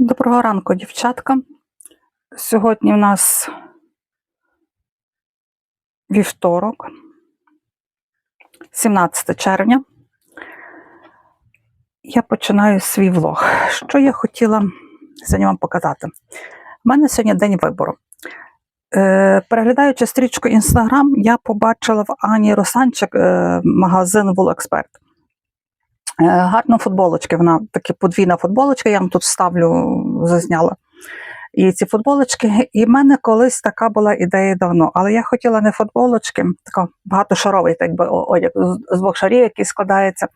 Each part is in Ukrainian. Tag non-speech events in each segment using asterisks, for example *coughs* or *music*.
Доброго ранку, дівчатка. Сьогодні у нас вівторок, 17 червня. Я починаю свій влог. Що я хотіла сьогодні вам показати? У мене сьогодні день вибору. Е, переглядаючи стрічку Інстаграм, я побачила в Ані Росанчик е, магазин Вулексперт. Е, Гарно футболочки. Вона такі подвійна футболочка, я вам тут ставлю, зазняла. І ці футболочки, і в мене колись така була ідея давно, але я хотіла не футболочки, така багатошаровий, так би одяг з- двох шарів, який складається.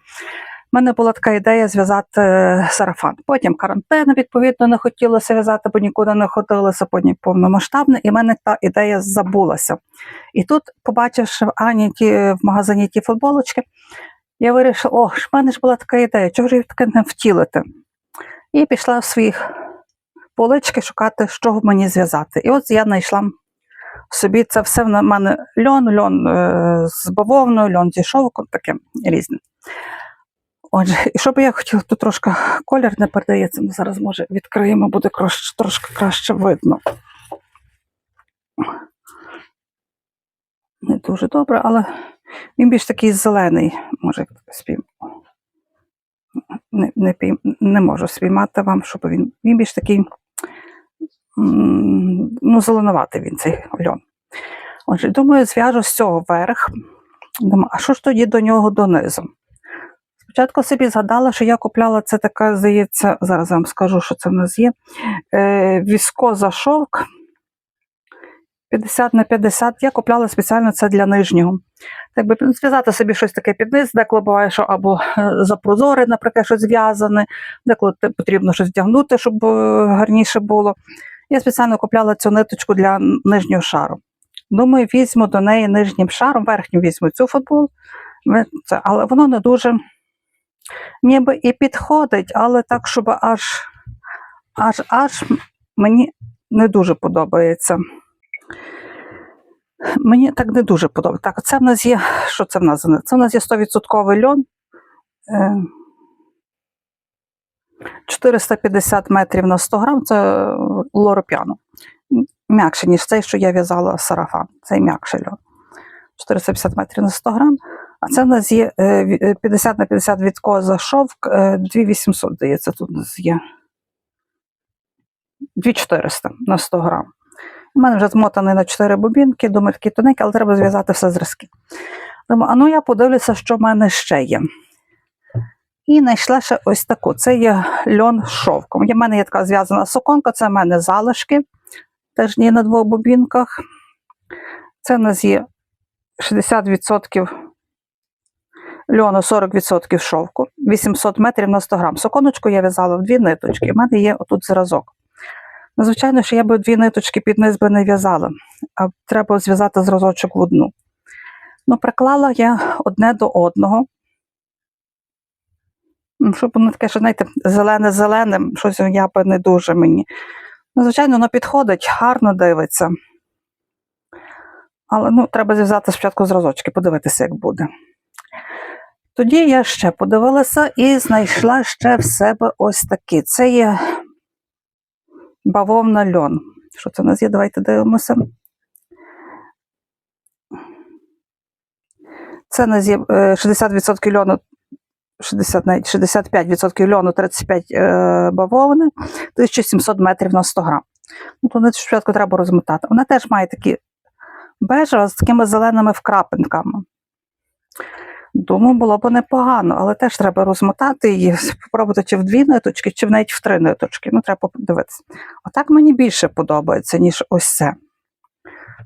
У мене була така ідея зв'язати е, сарафан. Потім карантин, відповідно, не хотілося в'язати, бо нікуди не ходилося, потім повномасштабне, і в мене та ідея забулася. І тут, побачивши в Ані ті, в магазині ті футболочки, я вирішила, о, в мене ж була така ідея, чого ж її таке не втілити? І пішла в своїх полички шукати, що мені зв'язати. І от я знайшла собі це все в мене льон, льон е, з бавовною, льон зі шовком, таке різне. Отже, і що би я хотіла, тут трошки колір не передається, ми зараз, може, відкриємо, буде краще, трошки краще видно. Не дуже добре, але він більш такий зелений, може, спів... не, не, не можу спіймати вам, щоб він. Він більш такий ну, зеленуватий він цей льон. Отже, думаю, зв'яжу з цього верх. Думаю, а що ж тоді до нього донизу? Спочатку собі згадала, що я купляла це така, здається, зараз вам скажу, що це в нас є. Е, віскоза шовк 50 на 50. Я купляла спеціально це для нижнього. Так би зв'язати собі щось таке під низ, деколи буває, що або е, запрозоре, наприклад, щось зв'язане, деколи потрібно щось вдягнути, щоб е, гарніше було. Я спеціально купляла цю ниточку для нижнього шару. Думаю, візьму до неї нижнім шаром, верхню візьму цю футбол, це, але воно не дуже ніби і підходить, але так, щоб аж аж аж мені не дуже подобається. Мені так не дуже подобається. Так, це в нас є. Що це в нас? Це в нас є 100% льон. Е, 450 метрів на 100 грам це лоропіано. М'якше, ніж цей, що я в'язала сарафан. Цей м'якший льон. 450 метрів на 100 грам. А це в нас є е, ві- е, 50 на 50 відкоза шовк, е, 2800, здається, тут у нас є. 2400 на 100 грам. У мене вже змотаний на 4 бобінки, думаю, такі тоненькі, але треба зв'язати все зразки. Думаю, а ну я подивлюся, що в мене ще є. І знайшла ще ось таку. Це є льон з шовком. У мене є така зв'язана суконка, це в мене залишки, теж є на двох бобінках. Це в нас є 60% льону, 40% шовку, 800 метрів на 100 грам. Суконочку я в'язала в дві ниточки. У мене є отут зразок. Ну, звичайно, що я би дві ниточки під низ би не в'язала, а треба зв'язати зразочок в одну. Ну, приклала я одне до одного. Ну, Щоб воно таке, що, знаєте, зелене-зеленим, щось я би не дуже мені. Ну, звичайно, воно підходить, гарно дивиться. Але ну, треба зв'язати спочатку зразочки, подивитися, як буде. Тоді я ще подивилася і знайшла ще в себе ось такі. Це є бавовна льон. Що це в нас є? Давайте дивимося. Це в нас є е, 60% льону, 60, навіть 65% льону, 35 е, бавовни, 1700 метрів на 100 грам. Ну, то не спочатку треба розмотати. Вона теж має такі бежева з такими зеленими вкрапинками. Думаю, було б непогано, але теж треба розмотати її, спробувати чи в дві ниточки, чи навіть в три ниточки. Ну, треба подивитися. Отак мені більше подобається, ніж ось це.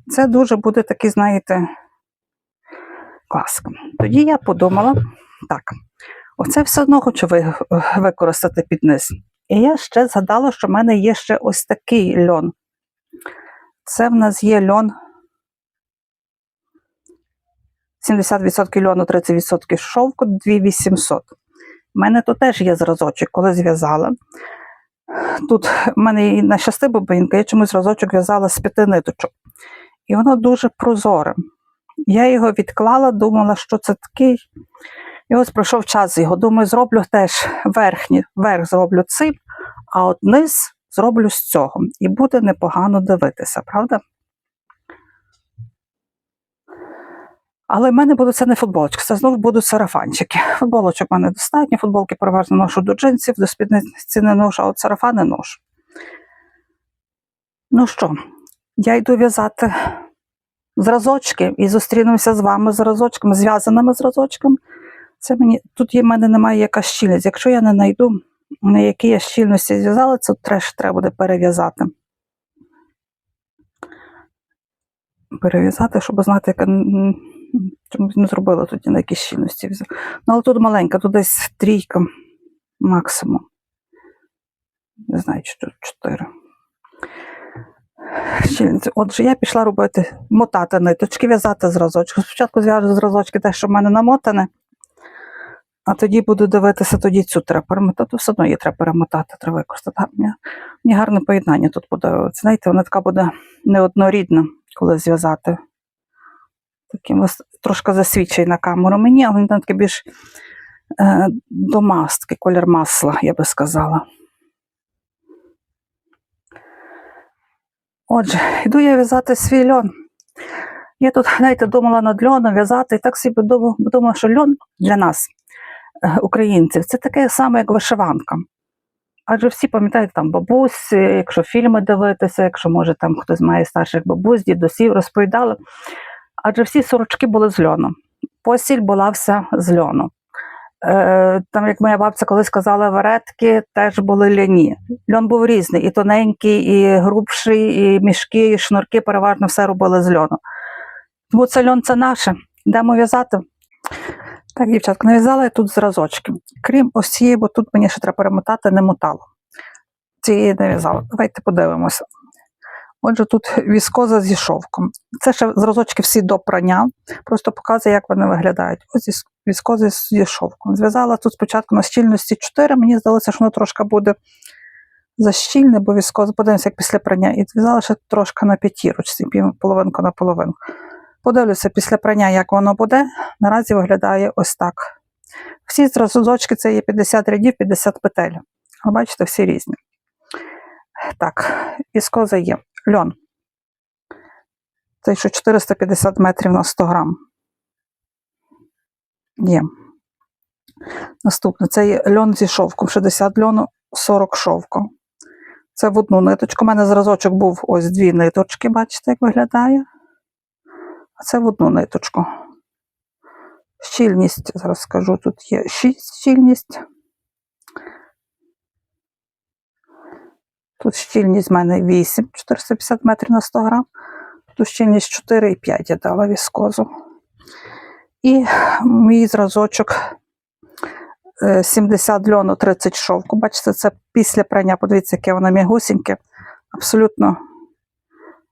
Це дуже буде такий, знаєте, класка. Тоді я подумала, так, оце все одно хочу ви- використати під низ. І я ще згадала, що в мене є ще ось такий льон. Це в нас є льон 70% льону, 30% шовку, 2800. У мене тут теж є зразочок, коли зв'язала. Тут в мене і на шести бобинка, я чомусь зразочок в'язала з п'яти ниточок. І воно дуже прозоре. Я його відклала, думала, що це такий. І ось пройшов час його. Думаю, зроблю теж верхній, верх зроблю цип, А от низ зроблю з цього і буде непогано дивитися, правда? Але в мене будуть це не футболочки, це знову будуть сарафанчики. Футболочок в мене достатньо, футболки переважно ношу до джинсів, до спідниці не ношу, а от сарафани ношу. Ну що, я йду в'язати зразочки і зустрінемося з вами зразочками, зв'язаними зразочками. Це мені тут в мене немає якась щільність. Якщо я не знайду, на якій я щільності зв'язала, це треш треба буде перев'язати. Перев'язати, щоб знати, яка чомусь не зробила тоді на якій щільності. Ну, але тут маленька, тут десь трійка максимум. Не знаю, чи тут чотири. Отже, я пішла робити, мотати ниточки, в'язати зразочки. Спочатку зв'яжу зразочки те, що в мене намотане, а тоді буду дивитися, тоді цю треба перемотати. Все одно її треба перемотати, треба використати. Мені, мені гарне поєднання тут буде. Знаєте, вона така буде неоднорідна, коли зв'язати. Таким трошки засвідчує на камеру мені, але він такий більш е, до мастки, колір масла, я би сказала. Отже, йду я в'язати свій льон. Я тут, знаєте, думала над льоном в'язати, і так собі думала, що льон для нас, е, українців, це таке саме, як вишиванка. Адже всі пам'ятають там бабусь, якщо фільми дивитися, якщо може там хтось має старших бабусь, дідусів розповідали. Адже всі сорочки були з льону. Постіль була вся з льону. Е, там, як моя бабця колись казала, варетки теж були ляні. Льон був різний, і тоненький, і грубший, і мішки, і шнурки, переважно все робили з льону. Тому це льон це наше. Йдемо в'язати. Так, дівчатка, нав'язала я тут зразочки. Крім ось цієї, бо тут мені ще треба перемотати, не мотало. Цієї не в'язала. Давайте подивимося. Отже, тут віскоза зі шовком. Це ще зразочки всі до прання, просто показує, як вони виглядають. Ось віс- віскоза зі шовком. Зв'язала тут спочатку на щільності 4, мені здалося, що воно трошки буде защільне, бо віскоза, подивимося, як після прання. І зв'язала ще трошки на п'ятірочці, половинку на половинку. Подивлюся після прання, як воно буде. Наразі виглядає ось так. Всі зразочки це є 50 рядів, 50 петель. Ви бачите, всі різні. Так, віскоза є. Льон. Це що 450 метрів на 100 грам. Є. Наступне це є льон зі шовком. 60 льону, 40 шовку. Це в одну ниточку. У мене зразочок був ось дві ниточки, бачите, як виглядає. А це в одну ниточку. Щільність, зараз скажу, тут є 6 щільність. Тут щільність в мене 8, 450 метрів на 100 грам. Тут щільність 4,5 я дала віскозу. І мій зразочок е, 70 льону, 30 шовку. Бачите, це після прання, подивіться, яке воно м'ягусіньке. Абсолютно.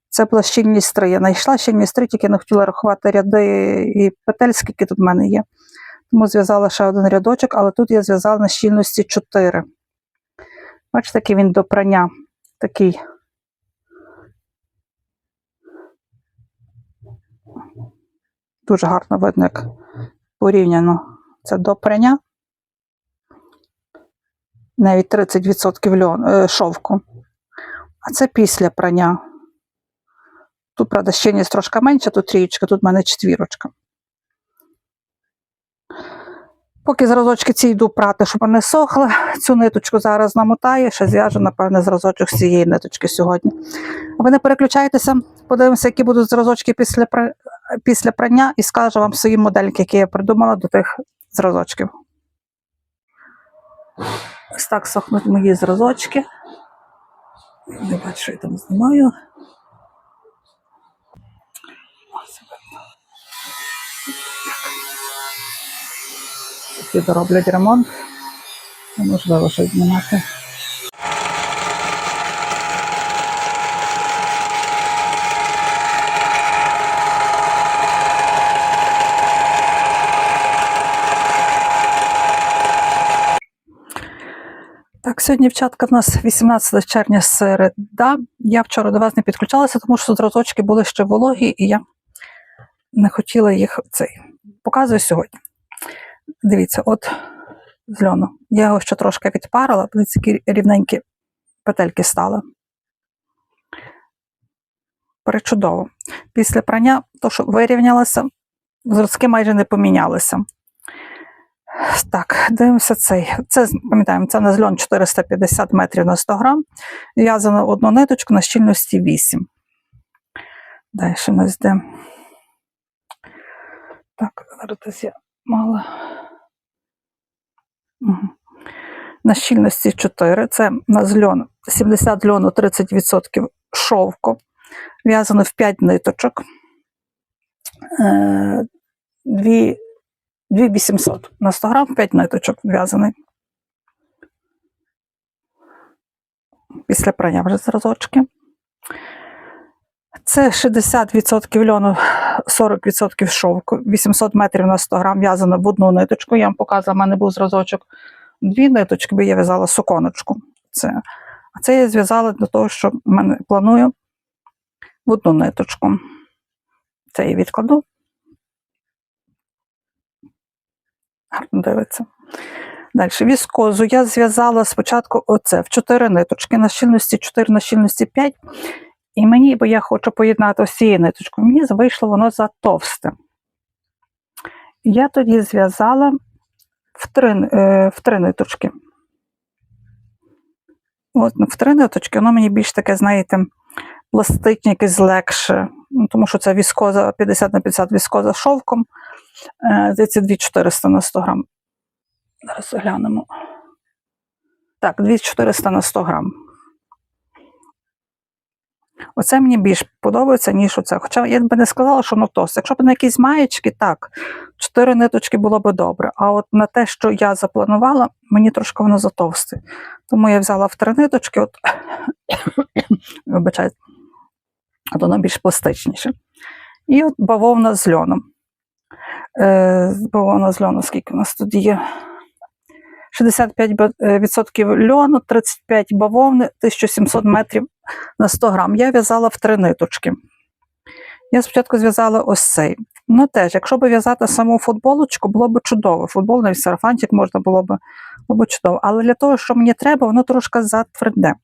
Це була щільність 3. Я знайшла щільність 3, тільки не хотіла рахувати ряди і петель, скільки тут в мене є. Тому зв'язала ще один рядочок, але тут я зв'язала на щільності 4. Бачите, який він до прання такий. Дуже гарно видно, як порівняно. Це до прання. Навіть 30% льон, е, шовку. А це після прання. Тут, правда, щільність трошки менша, тут трієчка, тут в мене четвірочка. Поки зразочки ці йду прати, щоб вони сохли, цю ниточку зараз намотаю, ще зв'яжу, напевне, зразочок з цієї ниточки сьогодні. А ви не переключайтеся, подивимося, які будуть зразочки після, після прання, і скажу вам свої модельки, які я придумала до тих зразочків. Ось так сохнуть мої зразочки. Не бачу, що я там знімаю. Ті дороблять ремонт. Неможливо щось знімати. Так, сьогодні, дівчатка, в нас 18 червня середа. Я вчора до вас не підключалася, тому що зразочки були ще вологі, і я не хотіла їх цей. Показую сьогодні. Дивіться, от з льону. Я його ще трошки відпарила, які рівненькі петельки стали. Перечудово. Після прання, то, що вирівнялося, зразки майже не помінялися. Так, дивимося цей. Це, пам'ятаємо, це у нас льон 450 метрів на 100 грам. В'язано одну ниточку на щільності 8. Далі у нас йде. Так, зараз я Угу. На щільності 4. Це у нас льон, 70 льону, 30% шовку. В'язано в 5 ниточок. Е, Дві 2800 на 100 грам, 5 ниточок в'язаний. Після прання вже зразочки. Це 60% льону, 40% шовку, 800 метрів на 100 грам в'язано в одну ниточку. Я вам показувала, в мене був зразочок. Дві ниточки, бо я в'язала суконочку. Це. А це я зв'язала для того, що в мене планую в одну ниточку. Це я відкладу. гарно дивиться. Далі, віскозу я зв'язала спочатку оце в 4 ниточки на щільності 4 на щільності 5. І мені, бо я хочу поєднати ось цією ниточкою, мені вийшло воно за товсте. Я тоді зв'язала в три, е, в три ниточки. От, ну, в три ниточки, воно мені більш таке, знаєте, пластичне, якесь легше, ну, тому що це віскоза 50 на 50 віскоза шовком. Е, Здається, 2400 на 100 грам. Зараз глянемо. Так, 2400 на 100 грам. Оце мені більш подобається, ніж оце. Хоча я би не сказала, що воно товсте. Якщо б на якісь маєчки, так, 4 ниточки було б добре. А от на те, що я запланувала, мені трошки воно затовсте. Тому я взяла в три ниточки, от, *coughs* вибачайте, от воно більш пластичніше. І от бавовна з льоном. Е, бавовна з льону, скільки у нас тут є? 65% льону, 35 бавовни, 1700 метрів на 100 грам. Я в'язала в три ниточки. Я спочатку зв'язала ось цей. Ну теж, якщо б в'язати саму футболочку, було б чудово. Футбольний сарафанчик можна було б, було б чудово. Але для того, що мені треба, воно трошки затверде.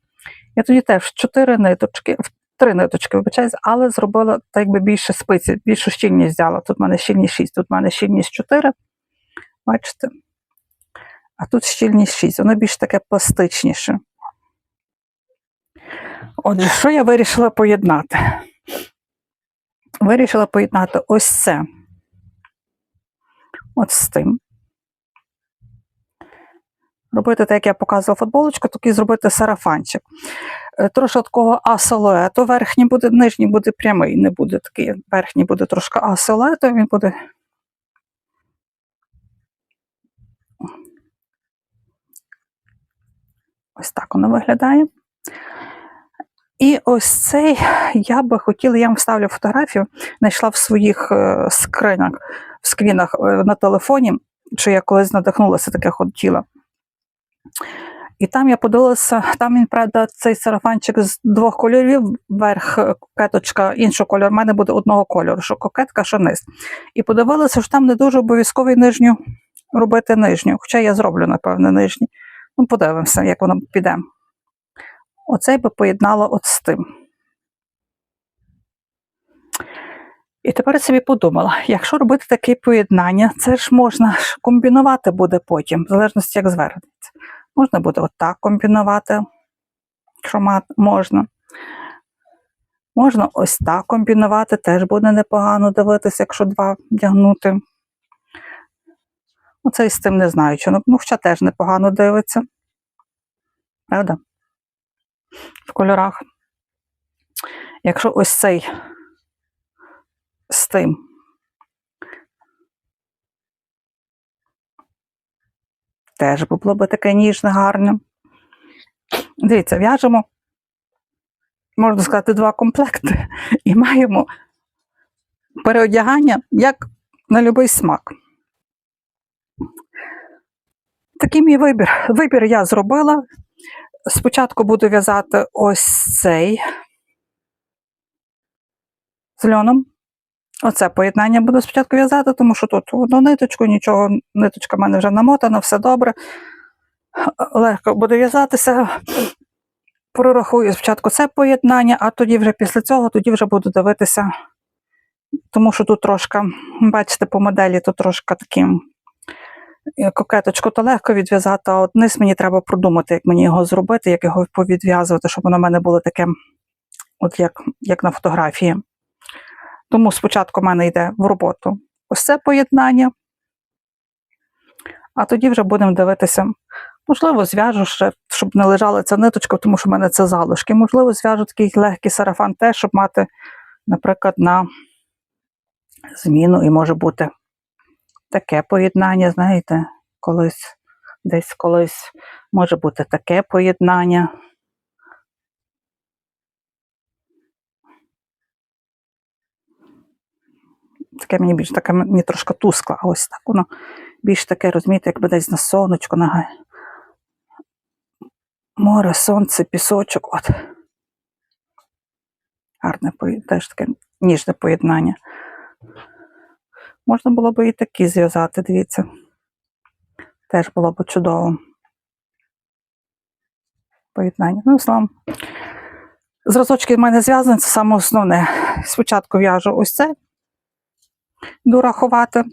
Я тоді теж 4 ниточки, три ниточки, вибачаюсь, але зробила так якби більше спиці, більшу щільність взяла. Тут в мене щільність 6, тут в мене щільність 4. Бачите? А тут щільність 6, воно більш таке пластичніше. Отже, що я вирішила поєднати? Вирішила поєднати ось це. От з тим. Робити так, як я показувала футболочку, такий зробити сарафанчик. Е, Трошки такого асилуету. Верхній буде, нижній буде прямий, не буде такий. Верхній буде трошки асилуету, він буде. Ось так воно виглядає. І ось цей я би хотіла, я вам вставлю фотографію, знайшла в своїх е, скринях, в скрінах е, на телефоні, що я колись надихнулася, таке хотіла. І там я подивилася, там він, правда, цей сарафанчик з двох кольорів, верх е, кокеточка іншого кольору, в мене буде одного кольору, що кокетка, що низ. І подивилася, що там не дуже обов'язково нижню робити нижню. Хоча я зроблю, напевне, нижню. Ну, подивимося, як воно піде. Оцей би поєднала от з тим. І тепер я собі подумала, якщо робити таке поєднання, це ж можна ж комбінувати буде потім, в залежності, як звернеться. Можна буде отак комбінувати, шромат, можна. Можна ось так комбінувати, теж буде непогано дивитися, якщо два вдягнути. Оцей з цим не знаю, чи ну, хоча теж непогано дивиться. Правда? В кольорах. Якщо ось цей з тим. Теж було б таке ніжне, гарне. Дивіться, в'яжемо, можна сказати, два комплекти *laughs* і маємо переодягання як на будь-який смак. Такий мій вибір. Вибір я зробила. Спочатку буду в'язати ось цей з льоном. Оце поєднання буду спочатку в'язати, тому що тут одну ниточку, нічого, ниточка в мене вже намотана, все добре. Легко буде в'язатися. прорахую спочатку це поєднання, а тоді вже після цього тоді вже буду дивитися, тому що тут трошки, бачите, по моделі тут трошки такі е, кокеточку то легко відв'язати, а от низ мені треба продумати, як мені його зробити, як його повідв'язувати, щоб воно в мене було таке, от як, як на фотографії. Тому спочатку в мене йде в роботу ось це поєднання, а тоді вже будемо дивитися. Можливо, зв'яжу ще, щоб не лежала ця ниточка, тому що в мене це залишки. Можливо, зв'яжу такий легкий сарафан теж, щоб мати, наприклад, на зміну і може бути таке поєднання, знаєте, колись, десь колись може бути таке поєднання. Таке мені більш таке мені трошки тускло, а ось так воно більш таке, розумієте, якби десь на сонечко, на море, сонце, пісочок. От. Гарне теж таке ніжне поєднання. Можна було б і такі зв'язати, дивіться. Теж було б чудово. Поєднання. Ну, словом, зразочки в мене зв'язані, це саме основне. Спочатку в'яжу ось це, йду рахувати,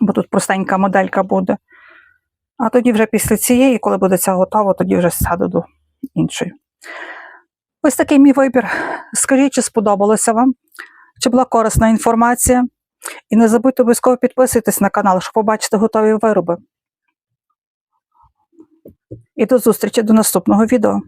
бо тут простенька моделька буде. А тоді вже після цієї, коли буде ця готова, тоді вже сяду до іншої. Ось такий мій вибір. Скажіть, чи сподобалося вам? Чи була корисна інформація? І не забудьте обов'язково підписуйтесь на канал, щоб побачити готові вироби. І до зустрічі до наступного відео.